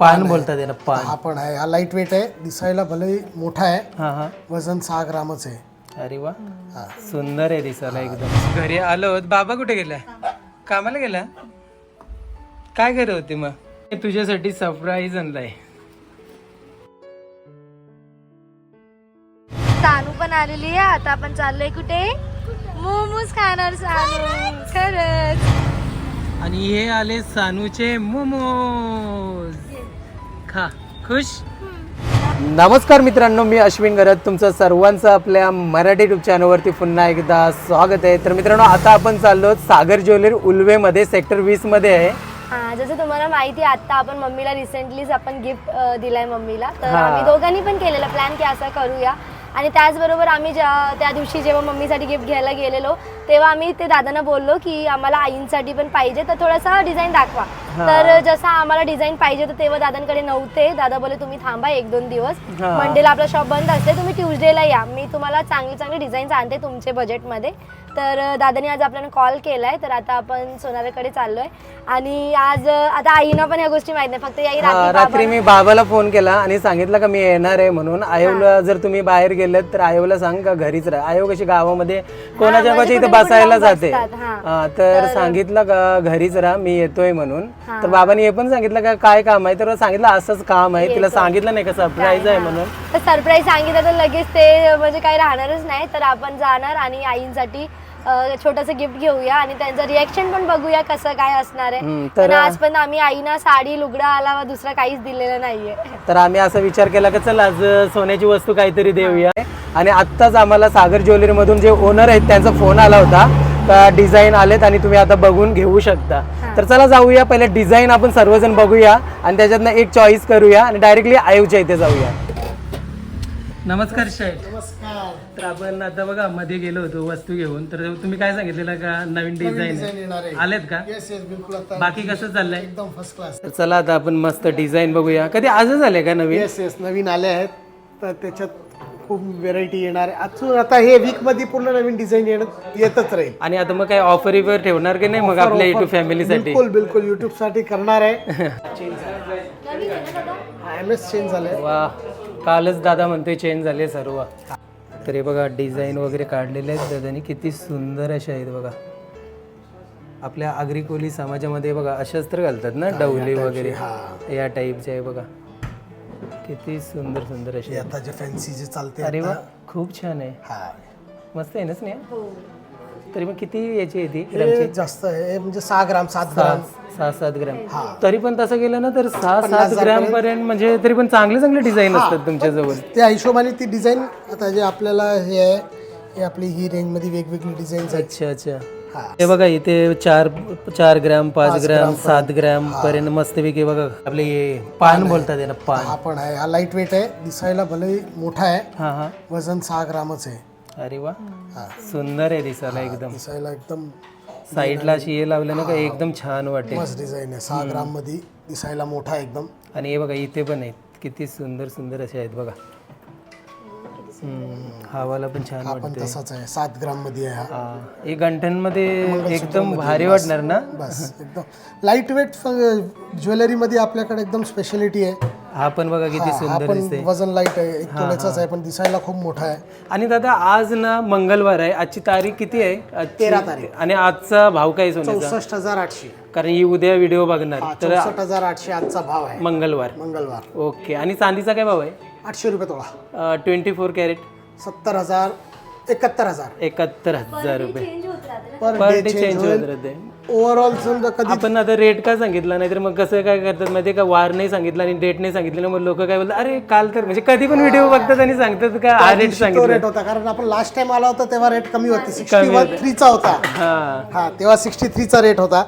पान बोलतात याला पान. हा पण आहे हा लाइट वेट आहे. दिसायला भले मोठा आहे. हा हा. वजन सहा ग्रामच आहे. अरे वा. सुंदर आहे दिसायला एकदम. घरी आलो बाबा कुठे गेला? कामाला गेला? काय करत होते मग? मी तुझ्यासाठी सरप्राईज आणलाय. सानू पण आलेली आहे. आता आपण चाललोय कुठे? मोमोज खाणार सानू. खरंच. आणि हे आले सानूचे मोमोज. खा खुश? नमस्कार मित्रांनो मी अश्विन गरज. तुमचं सर्वांचं आपल्या मराठी युट्यूब चॅनलवरती पुन्हा एकदा स्वागत आहे. तर मित्रांनो आता आपण चाललो सागर ज्वेलरी उल्वेमध्ये सेक्टर वीसमध्ये आहे. हा जसं तुम्हाला माहिती आहे आता आपण मम्मीला रिसेंटलीच आपण गिफ्ट दिलाय मम्मीला. तर हा. आम्ही दोघांनी पण केलेलं प्लॅन की असं करूया. आणि त्याचबरोबर आम्ही ज्या त्या दिवशी जेव्हा मम्मीसाठी गिफ्ट घ्यायला गेलेलो तेव्हा आम्ही ते दादांना बोललो की आम्हाला आईंसाठी पण पाहिजे तर थोडासा डिझाईन दाखवा. तर जसं आम्हाला डिझाईन पाहिजे तर तेव्हा दादांकडे नव्हते. दादा बोले तुम्ही थांबा एक दोन दिवस. मंडेला आपला शॉप बंद असते तुम्ही ट्युजडेला या. मी तुम्हाला चांगले चांगले डिझाईन्स आणते तुमचे बजेटमध्ये तर दादाने आज आपल्याला कॉल केलाय तर आता आपण सोनाराकडे चाललोय. आणि आज आता आईना पण ह्या गोष्टी माहीत नाही फक्त याई हा, रात्री रात्री बाबा- मी बाबाला फोन केला आणि सांगितलं का मी येणार आहे म्हणून. आयोला जर तुम्ही बाहेर गेलेत तर आयोला सांग का घरीच राहा. आयो कशी गावामध्ये कोणाच्या म्हणजे इथे कुठे जाऊन जाते. बसतात, हा. हा, तर सांगितलं का घरीच राहा मी येतोय म्हणून. तर बाबांनी हे पण सांगितलं का काय काम आहे? तर सांगितलं असंच काम आहे. तिला सांगितलं नाही का सरप्राईज आहे म्हणून. तर सरप्राईज सांगितलं तर लगेच ते म्हणजे काही राहणारच नाही तर आपण जाणार आणि आईंसाठी अ, छोटंसं गिफ्ट घेऊया आणि त्यांचं रिएक्शन पण बघूया कसं काय असणार हम्म, आहे तर- पण आम्ही आईना साडी लुगडा आला दुसरं काहीच दिलेलं नाहीये. तर आम्ही असा विचार केला की चल आज सोन्याची वस्तू काहीतरी देऊया. आणि आत्ताच आम्हाला सागर ज्वेलरी मधून जे ओनर आहेत त्यांचा फोन आला होता. का डिझाईन आलेत आणि तुम्ही आता बघून घेऊ शकता. तर चला जाऊया पहिले डिझाईन आपण सर्वजण बघूया आणि त्याच्यातनं एक चॉईस करूया आणि डायरेक्टली आयुच्या इथे जाऊया. नमस्कार शाहीर नमस्कार. तर आपण आता बघा मध्ये गेलो होतो वस्तू घेऊन. तर तुम्ही काय सांगितलेलं का? नवीन डिझाईन आलेत का? येस येस बिलकुल आता बाकी कसं चाललंय? एकदम फर्स्ट क्लास तर चला आता आपण मस्त डिझाईन बघूया. कधी आजच आले का नवीन? येस येस नवीन आले आहेत. तर त्याच्यात खूप व्हेरायटी येणार आहे. अजून आता हे वीकमध्ये पूर्ण नवीन डिझाईन येणं येतच राहील. आणि आता मग काय ऑफर इफर ठेवणार की नाही मग आपल्या युट्यूब फॅमिलीसाठी बिलकुल बिलकुल. युट्यूबसाठी करणार आहे. एम एस चेंज झालंय. वा. कालच दादा म्हणतोय चेंज झाले सर्व. तर हे बघा डिझाईन वगैरे काढलेले आहेत दादानी. किती सुंदर अशा आहेत बघा. आपल्या आगरी कोली समाजामध्ये बघा अशाच तर घालतात ना डवली वगैरे. या टाईपचे आहे बघा. किती सुंदर सुंदर हे आता जे फॅन्सी जे चालते अरे वा खूप छान आहे. हा मस्त आहे ना स्नेहा? तरी मग किती याची आहे ती हे जास्त आहे. हे म्हणजे सहा ग्राम सात ग्राम. सहा सात ग्रॅम. तरी पण तसं गेलं ना तर सहा सात ग्रॅम पर्यंत. म्हणजे तरी पण चांगले चांगले डिझाईन असतात तुमच्या जवळ त्या हिशोबाने ती डिझाईन आता जे आपल्याला हे आहे हे आपली ही रेंजमध्ये वेगवेगळी डिझाईन आहेत. अच्छा अच्छा. हा. हे बघा इथे चार चार ग्रॅम पाच ग्रॅम सात ग्रॅम पर्यंत मस्तपैकी बघा आपले हे पान बोलतात याला पान. हा पण आहे. हा लाइट वेट आहे. दिसायला भले मोठा आहे. हा हा. वजन सहा ग्रामच आहे. अरे वा. सुंदर आहे दिसायला एकदम. दिसायला एकदम साईडला अशी हे लावलं ना का एकदम छान वाटेल. मस्त डिझाईन आहे. सहा ग्राममध्ये दिसायला मोठा आहे एकदम. आणि हे बघा इथे पण आहेत. किती सुंदर सुंदर असे आहेत बघा. हवाला पण छान हा पण तसाच आहे. सात ग्राममध्ये आहे हा. हा. एकदम भारी वाटणार ना? बस. एकदम. लाइट वेट ज्वेलरी मध्ये आपल्याकडे एकदम स्पेशालिटी आहे. हा पण बघा किती हा सुंदर पण दिसते वजन लाइट आहे. एक आहे पण दिसायला खूप मोठा आहे. आणि दादा आज ना मंगळवार आहे. आजची तारीख किती आहे? तेरा तारीख. आणि आजचा भाव काय सोन्याचा? चौसष्ट हजार आठशे. कारण ही उद्या व्हिडिओ बघणार. तर चौसष्ट हजार आठशे आजचा भाव आहे. मंगळवार. मंगळवार. ओके. आणि चांदीचा काय भाव आहे? आठशे रुपये तोळा. Twenty four carat. सत्तर हजार एकाहत्तर हजार. एकाहत्तर हजार रुपये. पर पर डे चेंज होत राहते. ओव्हरऑल समजा कधी आपण आता रेट का सांगितला? नाही तर मग कसं काय करतात माहिती का? वार नाही सांगितला आणि डेट नाही सांगितलं मग लोक काय बोलतात अरे काल तर म्हणजे कधी पण व्हिडिओ बघतात आणि सांगतात का हा रेट तो सांगितला. रेट होता कारण आपण लास्ट टाइम आला होता तेव्हा रेट कमी होती. सिक्स्टी वन थ्रीचा होता. हा. हा तेव्हा सिक्स्टी थ्रीचा रेट होता.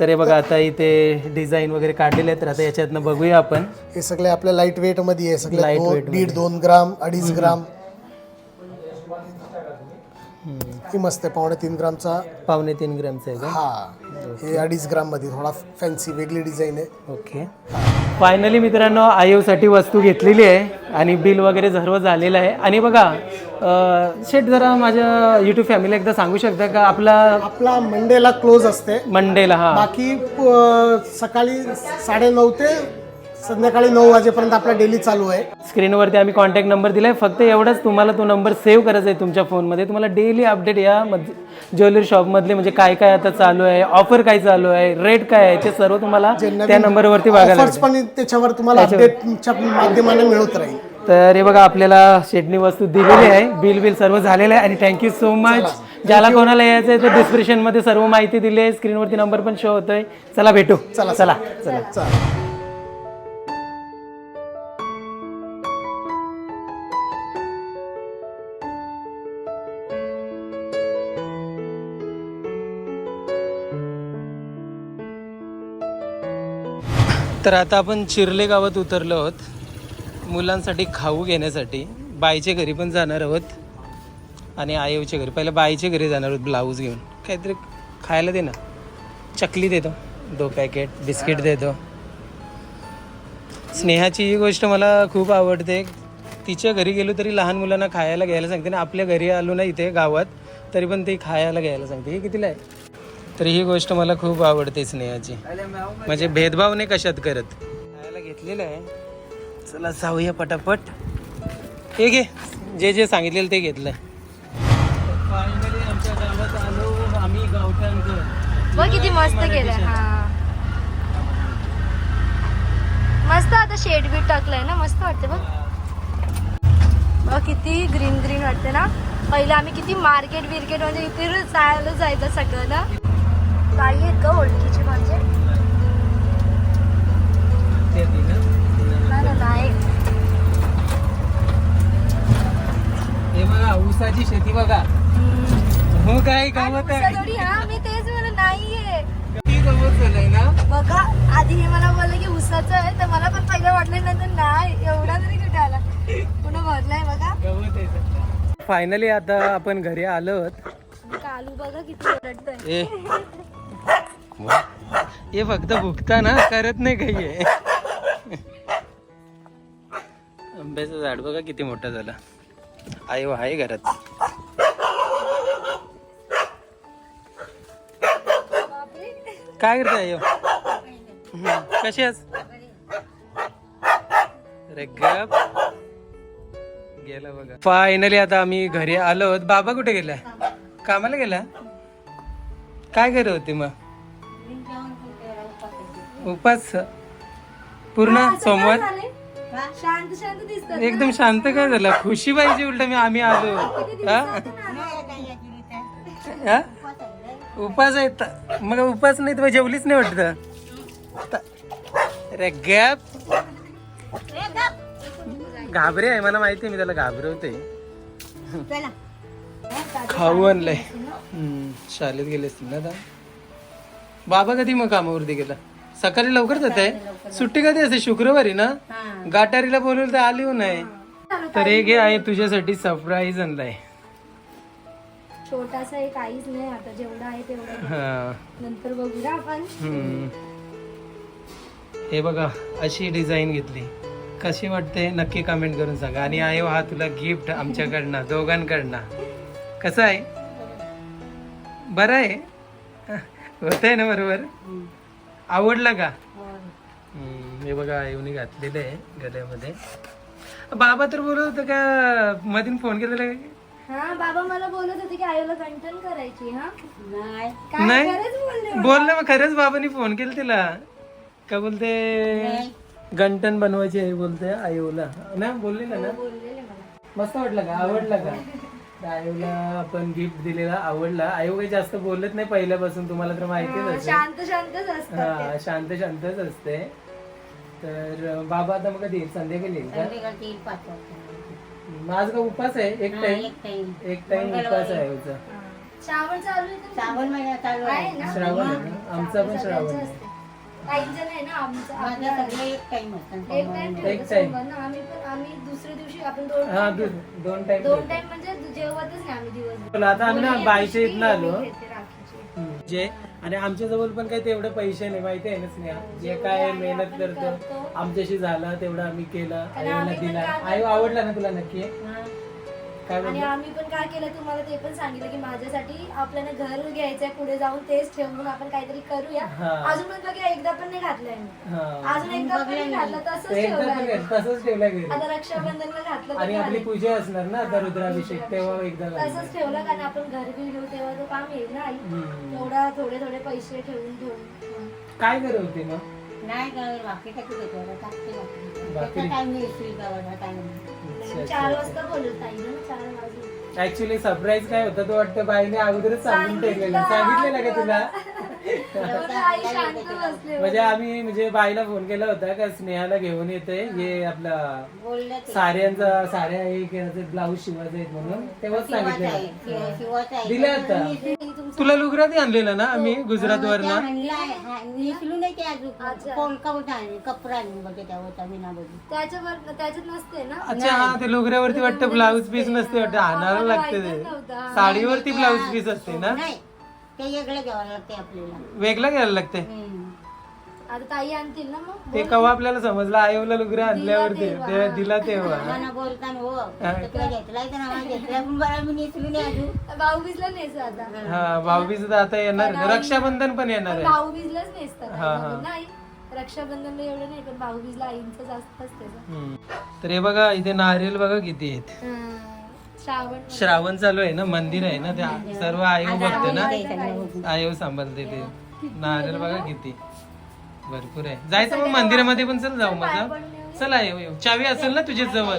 तर हे बघा आता इथे डिझाईन वगैरे काढलेले आहेत. तर आता याच्यातनं बघूया आपण. हे सगळे आपल्या लाइट वेटमध्ये. आहे सगळे Light दोन- weight दीड दोन ग्राम अडीच ग्राम. ही मस्त आहे पावणे तीन ग्रामचा. पावणे तीन ग्रॅमचं आहे का? हा. हे अडीच ग्राममध्ये थोडा फॅन्सी वेगळी डिझाईन आहे. ओके फायनली मित्रांनो आयोसाठी वस्तू घेतलेली आहे आणि बिल वगैरे सर्व झालेलं आहे. आणि बघा अं, शेठ जरा माझ्या युट्यूब फॅमिली एकदा सांगू शकता का? आपला आपला मंडेला क्लोज असते. मंडेला हा. बाकी अं, सकाळी साडेनऊ ते संध्याकाळी नऊ वाजेपर्यंत आपला डेली चालू आहे. स्क्रीनवरती आम्ही कॉन्टॅक्ट नंबर दिलाय. फक्त एवढंच तुम्हाला तो नंबर सेव्ह करायचा आहे तुमच्या फोनमध्ये तुम्हाला डेली अपडेट या ज्वेलरी शॉपमधले म्हणजे काय काय आता चालू आहे ऑफर काय चालू आहे रेट काय आहे ते सर्व तुम्हाला त्या नंबरवरती बघायला ऑफर्स पण त्याच्यावर तुम्हाला अपडेटच्या माध्यमाने मिळत राहील. तर हे बघा आपल्याला शेडनी वस्तू दिलेली आहे. बिल बिल सर्व झालेलं आहे. आणि थँक्यू सो मच ज्याला कोणाला यायचं आहे तर डिस्क्रिप्शनमध्ये सर्व माहिती दिली आहे. स्क्रीनवरती नंबर पण शो होतोय. चला भेटू. चला चला चला. चालेल तर आता आपण चिरले गावात उतरलो आहोत. मुलांसाठी खाऊ घेण्यासाठी. बाईच्या घरी पण जाणार आहोत. आणि आईच्या घरी. पहिलं बाईच्या घरी जाणार आहोत ब्लाऊज घेऊन. काहीतरी खायला दे ना. चकली देतो. दो पॅकेट बिस्किट देतो. स्नेहाची ही गोष्ट मला खूप आवडते. तिच्या घरी गेलो तरी लहान मुलांना खायला घ्यायला सांगते. ना आपल्या घरी आलो ना इथे गावात तरी पण ते खायला घ्यायला सांगते. हे कितीला आहे? तर ही गोष्ट मला खूप आवडते स्नेहाची. म्हणजे भेदभाव नाही कशात करत? खायला घेतलेलं आहे. चला जाऊया पटापट. हे घे. जे जे सांगितलेलं ते घेतलंय फायनली आमच्या गावात आलो. आम्ही गावठाणकर. बघ किती मस्त केलंय. हा. मस्त आता शेड बीट टाकलंय ना? मस्त वाटते बघ. बघ किती ग्रीन ग्रीन वाटते ना? पहिलं आम्ही किती मार्केट बिर्केट म्हणजे इथे चालू जायचं सगळं ना? काही आहेत का ओळखीची म्हणजे. हे बघा ऊसाची शेती बघा. हो काय हा मी तेच म्हणलं नाहीये. गवत झालंय ना? बघा आधी हे मला बोललं की उसाचं आहे तर मला पण पहिलं वाटलं नंतर नाही एवढा तरी कुठे आला. पुन्हा भरलाय बघा. गवत आहे फायनली आता आपण घरी आलो कालू बघा किती ओरडतोय. हे फक्त भुकताना करत नाही काही. आहे आंब्याचं झाड बघा किती मोठं झालं. आई व आहे घरात. काय करताय आयो कशी आहेस? अरे गप. गेला बघा. फायनली आता आम्ही घरी आलो. बाबा कुठे गेला कामाला गेला? काय करत होते मग? उपास. पूर्ण सोमवार? शांत शांत दिसतात एकदम शांत काय झालं? खुशी पाहिजे उलट मी आम्ही आलो. हा? उपास आहेत मग उपास नाही तर जेवलीच नाही वाटत. अरे गॅप. घाबरे आहे मला माहिती आहे मी त्याला घाबरवते खाऊ आणलंय. शाळेत गेले असतील ना आता? बाबा कधी मग कामावरती गेला? सकाळी लवकर जात आहे? सुट्टी कधी असते? शुक्रवारी ना? गाठारीला बोलवलं तर आली हो नाही. तर हे घे आहे तुझ्यासाठी सरप्राईज आणलाय. छोटासा एक काहीच नाही आता जेवढं आहे तेवढं हा. नंतर बघूया आपण. हम्म. हे बघा अशी डिझाईन घेतली. कशी वाटते? नक्की कमेंट करून सांगा. आणि आहे हा तुला गिफ्ट आमच्याकडनं दोघांकडनं. कसं आहे? बरं आहे? होत आहे ना बरोबर? आवडला का? हे. बघा आईने घातलेलं आहे गळ्यामध्ये बाबा तर बोलत होतं का मधीन फोन केलेला आहे? हा बाबा मला बोलत होते की आईला कंटन करायची हा? नाही. काय नाही? खरंच बोलले बोल ना मग खरंच बाबांनी फोन केला तिला? का बोलते? गंटन बनवायची आहे बोलते आयोला ना बोलली ना बोललेले मला. मस्त वाटलं का? आवडला का? आयोला आपण गिफ्ट दिलेला आवडला. आयो काही जास्त बोलत नाही पहिल्यापासून तुम्हाला तर माहितीच असेल. शांत शांतच असत हा शांत शांतच असते. तर बाबा आता मग कधी? संध्याकाळी येईल का? माझ का उपास आहे? एक टाइम एक टाइम उपास आहे आयोचा. श्रावण चालू श्रावण महिना चालू आहे. आहे ना? श्रावण? आमचा पण श्रावण आहे. असते. काहींचं नाही ना आमचं माझा आपलं सगळे. एक टाइम असतात एक टाइम एक ठेवतो time. सोमवार ना आम्ही पण आम्ही दुसऱ्या दिवशी आपण दोन हा time दो- ठेवतो. दोन टाइम दोन टाइम म्हणजे जेवतच नाही आम्ही दिवस आता आम्ही ना बाईच्या इथनं आलो. जे आणि आमच्या जवळ पण काही तेवढे पैसे नाही माहिती आहे ना स्नेहा? जे काय मेहनत करतो आमच्याशी झालं तेवढं आम्ही केलं आईला दिला. आई आवडला ना तुला नक्की? आणि? आम्ही पण काय केलं तुम्हाला ते पण सांगितलं की माझ्यासाठी आपल्याला घर घ्यायचंय पुढे जाऊन तेच ठेवून आपण काहीतरी करूया. अजून पण बघा एकदा पण नाही घातलंय मी हा. अजून एकदा पण नाही घातलं तसंच ठेवलंय तसंच ठेवलं घरी आता रक्षाबंधनला घातलं तर आणि आपली. पूजा असणार ना आता रुद्राभिषेक तेव्हा एकदा घालणार. तसंच ठेवलं कारण आपण घर बिल घेऊ तेव्हा तो काम येईल ना आई हम्म. तेवढा थोडे थोडे पैसे ठेवून ठेवून काय करत होती मग नाही गं, बाकी काही त्याच्यावर टाकते बाकी. बाकी? त्याचा time नाही येशील गावाला time. चार वाजता बोलत ताई ना चार वाजता ऍक्च्युली सरप्राईज काय होतं तो वाटतं बाईने अगोदरच सांगून ठेवलेलं सांगितलेलं का तुला म्हणजे आम्ही म्हणजे बाईला फोन केला होता का स्नेहाला घेऊन येते हे. आपला साड्या हे ब्लाऊज शिवायचे आहेत म्हणून. तेव्हाच सांगितलं शिव- शिवाचं आहे. दिलं आता. तुला लुगरात आणलेलं ना आम्ही गुजरात हा, नेसलू नाही ते अजून. अच्छा. हा ते लुगऱ्यावरती वाटतं ब्लाऊज पीस नसते. वाटतं. आणावं लागते ते. साडीवरती ब्लाऊज पीस असते ना? नाही. ते वेगळं घ्यावं लागते आपल्याला. वेगळं घ्यायला लागते हम्म. आता ताई आणतील ना मग? ते कवा आपल्याला समजलं? आईला लुगऱ्या आणल्यावरती. ते दिला तेव्हा. मला बोलताना हो. तर तुला घेतलाय तर आम्हाला घेतलाय पण बरं मी भाऊ बीजला नेस आता. हा भाऊबीज तर आता येणार. ना. रक्षाबंधन पण येणार आहे. भाऊ बीजलाच नेसतात. हा, हा. नाही रक्षाबंधनला एवढं नाही पण भाऊ बीजला आईंचं जास्त असते हम्म. तर हे बघा इथे नारियल बघा किती आहेत. श्रावण चालू आहे ना मंदिर आहे ना त्या सर्व आयु बघते ना? आयु सांभाळते ते नारियल बघा किती. भरपूर आहे. जायचं मग मंदिरामध्ये पण चल जाऊ माझा चला येऊ येऊ चावी असेल ना तुझ्या जवळ.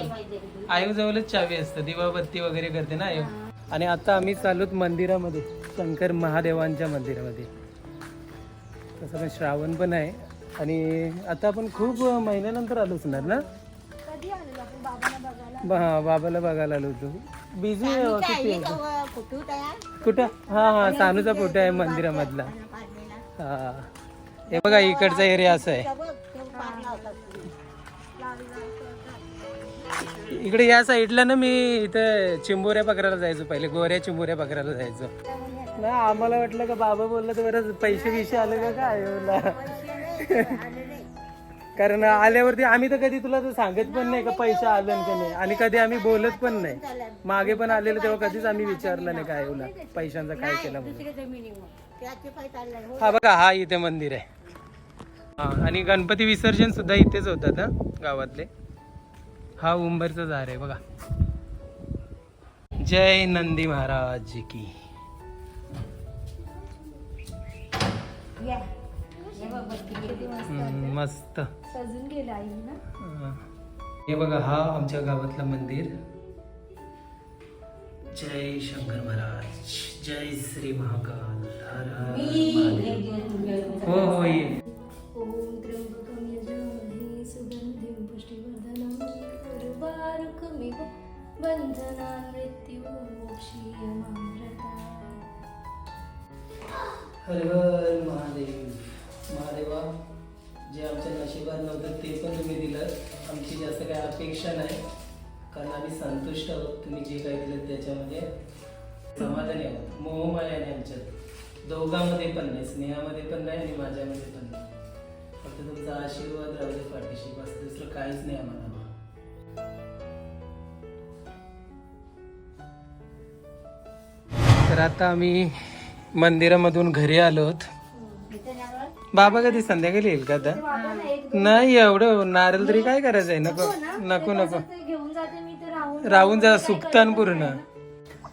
आयु जवळच चावी असतं. दिवाबत्ती वगैरे करते ना आयु आणि आता आम्ही चालूत मंदिरामध्ये शंकर महादेवांच्या मंदिरामध्ये. तसं पण श्रावण पण आहे. आणि आता आपण खूप महिन्यानंतर आलोच ना? ना हा बाबाला बघायला आलो होतो. बिझी किती? आहे? तयार कुठं? हा हा सानूचा फोटो आहे मंदिरामधला. हा. हे बघा इकडचा एरिया असा आहे. इकडे या साईडला ना मी इथे चिंबोऱ्या पकडायला जायचो पहिले गोऱ्या चिंबोऱ्या पकडायला जायचो. ना आम्हाला वाटलं का बाबा बोलला तर बरं पैसे बिशे आले का काय? कारण आल्यावरती आम्ही तर कधी तुला तर सांगत पण नाही का पैसे आले का नाही आणि कधी आम्ही बोलत पण नाही. मागे पण आलेलं तेव्हा कधीच आम्ही विचारलं नाही काय बोला पैशांचा काय केला म्हणून. हो. हा बघा हा इथे मंदिर आहे. हा आणि गणपती विसर्जन सुद्धा इथेच होतात हा गावातले. हा उंबरचा झाड आहे बघा. जय नंदी महाराज की. हम्म, मस्त सजून गेले आई ना. हा. हे बघा हा आमच्या गावातलं मंदिर. जय शंकर महाराज जय श्री महाकाल हर हर महादेव. हो हो ये. ओम त्र्यंबकं यजामहे सुगन्धिं पुष्टिवर्धनं उर्वारुकमिव बन्धना मृत्युमोक्षीयमामृता हर हर महादेव। महादेवा जे आमच्या नशिबात नव्हतं ते पण तुम्ही दिलं. आमची जास्त काही अपेक्षा नाही. कारण आम्ही संतुष्ट आहोत. तुम्ही जे काही दिलं त्याच्यामध्ये समाधानी आहोत. मोहमाया नाही आमच्यात. दोघांमध्ये पण नाही. स्नेहामध्ये पण नाही आणि माझ्यामध्ये पण नाही. फक्त तुमचा आशीर्वाद राहू दे पाठीशी. बस दुसरं काहीच नाही आम्हाला. तर आता आम्ही मंदिरामधून घरी आलोत बाबा कधी संध्याकाळी येईल का आता? नाही एवढं नारळ तरी काय करायचं आहे नको नको. नको ते राहून जा सुकतान पूर्ण.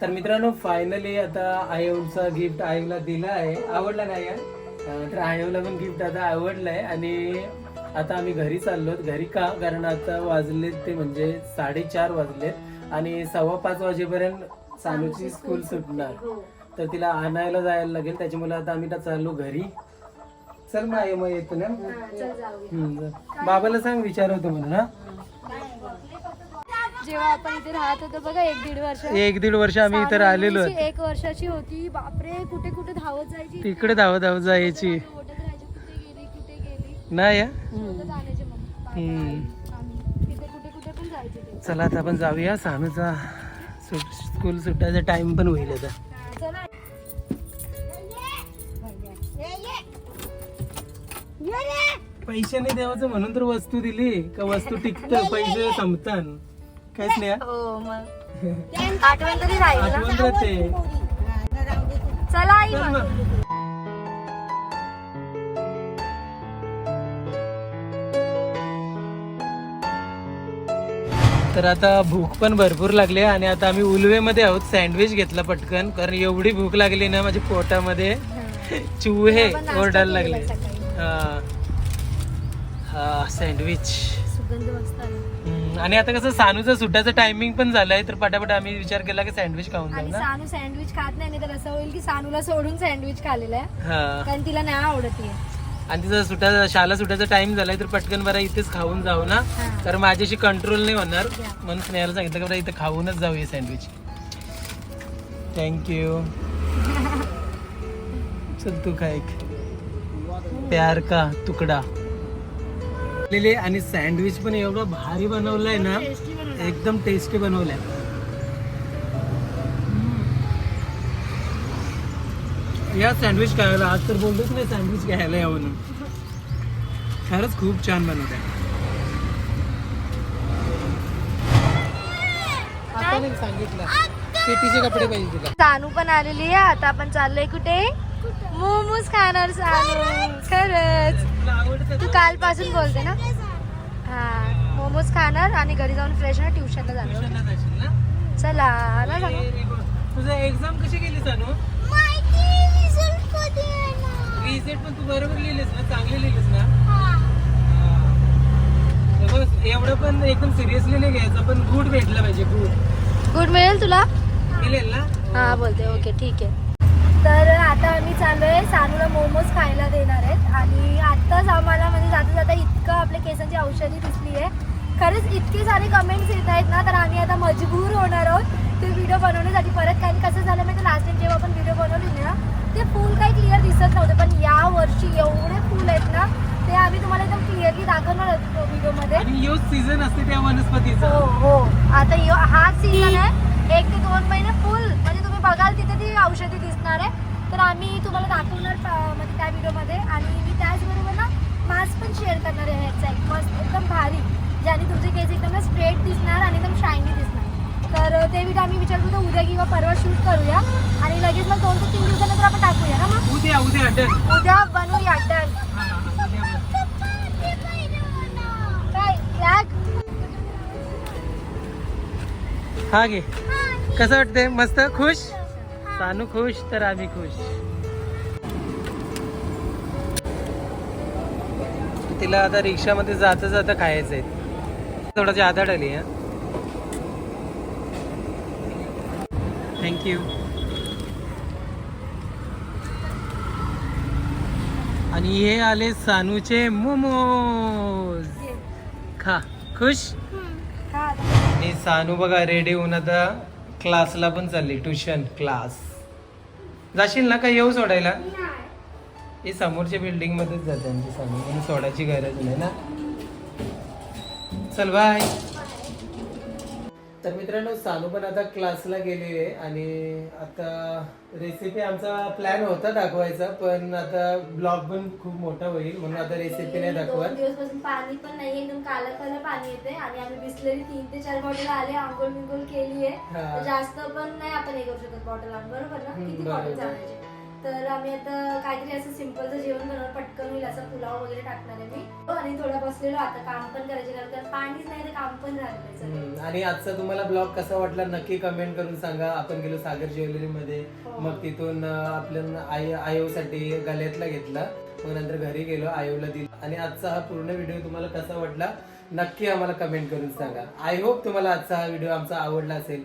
तर मित्रांनो फायनली आता आयोचा गिफ्ट आयोला दिला आहे. आवडला नाही तर आयोला पण गिफ्ट आता आवडलंय. आणि आता आम्ही घरी चाललोत घरी का? कारण आता वाजलेत ते म्हणजे साडेचार वाजलेत. आणि सव्वा पाच वाजेपर्यंत सानूची स्कूल सुटणार. तर तिला आणायला जायला लागेल. त्याच्यामुळे आता आम्ही चाललो घरी. चल मग आयो मग येतो ना. हम्म, जा. बाबाला सांग विचारवतो म्हणून हा. जेव्हा आपण इथे राहत होतो बघा एक दीड वर्ष. एक दीड वर्ष आम्ही इथे राहिलेलो एक वर्षाची होती. बापरे कुठे कुठे धावत जायची. तिकडे धावत धावत जायची. ओढत राहायची कुठे गेली कुठे गेली. नाही हा? शोधत आणायचे मग हम्म. आम्ही तिथे कुठे कुठे पण जायचे ते. चला आता आपण जाऊया. सानूचा सुट स्कूल सुटायचा टाइम पण होईल आता. पैसे नाही द्यावाचं म्हणून तर वस्तू दिली. का वस्तू टिकत पैसे संपतात काय हो मग. आठवण तरी राहील ना. आठवण राहते. चला आई चल मग. मग. तर आता भूक पण भरपूर लागली आहे आणि आता आम्ही उलवेमध्ये आहोत. सँडविच घेतला पटकन कारण एवढी भूक लागली ना माझ्या पोटामध्ये. चूहे ओरडायला लागले. सँडविच. आणि आता कसं सानूचा सुटाचा टायमिंग पण झालाय तर पटापट आम्ही विचार केला की सँडविच खाऊन जाऊ आणि ना सानू सँडविच खात नाही तर असं होईल की सानूला सोडून सँडविच खाल्लेलं आहे. हा. कारण तिला नाही आवडत आहे आणि तिचा सुटा शाला सुटायचा टाइम झालाय तर पटकन बरं इथेच खाऊन जाऊ ना हा. तर माझ्याशी कंट्रोल नाही होणार. म्हणून स्नेहाला सांगितलं की बरं इथं खाऊनच जाऊ हे सँडविच थँक्यू चल तू काय प्यार का तुकडा. लेले आणि सँडविच पण एवढं भारी बनवलंय ना एकदम टेस्टी बनवलंय. या सँडविच खायला आज तर बोलतोच नाही सँडविच घ्यायला या म्हणून. खरंच खूप छान बनवत आहे सांगितलं. पेटीचे कपडे पाहिजे तुला. सानू पण आलेली आहे आता आपण चाललोय कुठे? मोमोज खाणार सानू. खरंच. तू कालपासून बोलते ना? हा मोमोज खाणार आणि घरी जाऊन फ्रेश ना ट्युशनला जाणार. चला ना सांगू. तुझं एक्झाम कशी गेली सानू? रिझल्ट पण तू बरोबर लिहिलेस ना? चांगले लिहिलेस ना? एवढं पण एकदम सिरियसली नाही घ्यायचं पण गुड भेटलं पाहिजे गुड गुड मिळेल तुला? मिळेल ना? हा बोलते. ओके ठीक आहे. तर आता आम्ही चाललोय सानूला मोमोज खायला देणार आहेत. आणि आत्ताच आम्हाला म्हणजे जाता जाता इतकं आपल्या केसांची औषधी दिसली आहे खरंच इतके सारे कमेंट्स येत आहेत ना तर आम्ही आता मजबूर होणार आहोत. ते व्हिडिओ बनवण्यासाठी परत कारण कसं झालं माहिती लास्ट टाइम जेव्हा आपण व्हिडिओ बनवली ना ते फुल काही क्लिअर दिसत नव्हते. पण या वर्षी एवढे फुल आहेत ना ते आम्ही तुम्हाला एकदम क्लिअरली दाखवणार आहोत व्हिडिओमध्ये आणि सीझन असते त्या वनस्पतीचा. हो हो. आता यो हा सीझन आहे. एक ते दोन महिने फुल म्हणजे तुम्ही बघाल तिथे ती औषधी दिसणार आहे. तर आम्ही तुम्हाला दाखवणार म्हणजे त्या व्हिडिओमध्ये. आणि मी त्याचबरोबर ना मास्क पण शेअर करणार आहे ह्याचा. एक मस्त एकदम भारी. ज्याने तुमचे केस एकदम स्ट्रेट दिसणार आणि एकदम शायनी दिसणार. तर ते व्हिडिओ आम्ही विचार करतो उद्या किंवा परवा शूट करूया. आणि लगेच मग दोन ते तीन दिवसानंतर आपण टाकूया ना मग? उद्या उद्या उद्या बनवूया डन. काय हा घे. कसं वाटतंय? मस्त? खुश? सानू खुश तर आम्ही खुश. तिला आता रिक्षामध्ये जाता जाता खायचं आहे. थोडाची आधार आली हा. थँक्यू आणि हे आले सानूचे मोमोज. खा. खुश? आणि सानू बघा रेडी होऊन आता क्लासला पण चालली ट्युशन क्लास जाशील ना का येऊ सोडायला? हे समोरच्या बिल्डिंग मध्येच जाते आमची म्हणून सोडायची गरज नाही ना? चल बाय तर मित्रांनो सानू पण आता क्लासला गेलेली आहे आणि आता रेसिपी आमचा प्लॅन होता दाखवायचा पण आता ब्लॉग पण खूप मोठा होईल म्हणून आता रेसिपी नाही दोन दाखवत दिवसपासून पाणी पण नाही एकदम काला काला पाणी येते आणि आम्ही बिसलेरी तीन ते चार बॉटल आले आंघोळ बिंघोळ केली आहे हा. तर जास्त पण नाही आपण हे करू शकत बॉटल बरोबर ना हम्म, किती बरोबर. बॉटल आणायचे तर आम्ही आता काहीतरी असं सिम्पलचं जेवण बनवून पटकन होईल असं पुलाव वगैरे टाकणार आहे मी. हो, आणि थोडं बसलेलो आता काम पण करायचे कारण का पाणीच नाही तर काम पण नाही. हम्म, आणि आजचा तुम्हाला ब्लॉग कसा वाटला नक्की कमेंट करून सांगा. आपण गेलो सागर ज्वेलरी मध्ये. हो. मग तिथून अं, आपल्या आई आयो साठी गल्यातला घेतला. मग नंतर घरी गेलो आयोला दिला. आणि आजचा हा पूर्ण व्हिडिओ तुम्हाला कसा वाटला नक्की आम्हाला कमेंट करून सांगा. आय होप तुम्हाला आजचा हा व्हिडिओ आमचा आवडला असेल.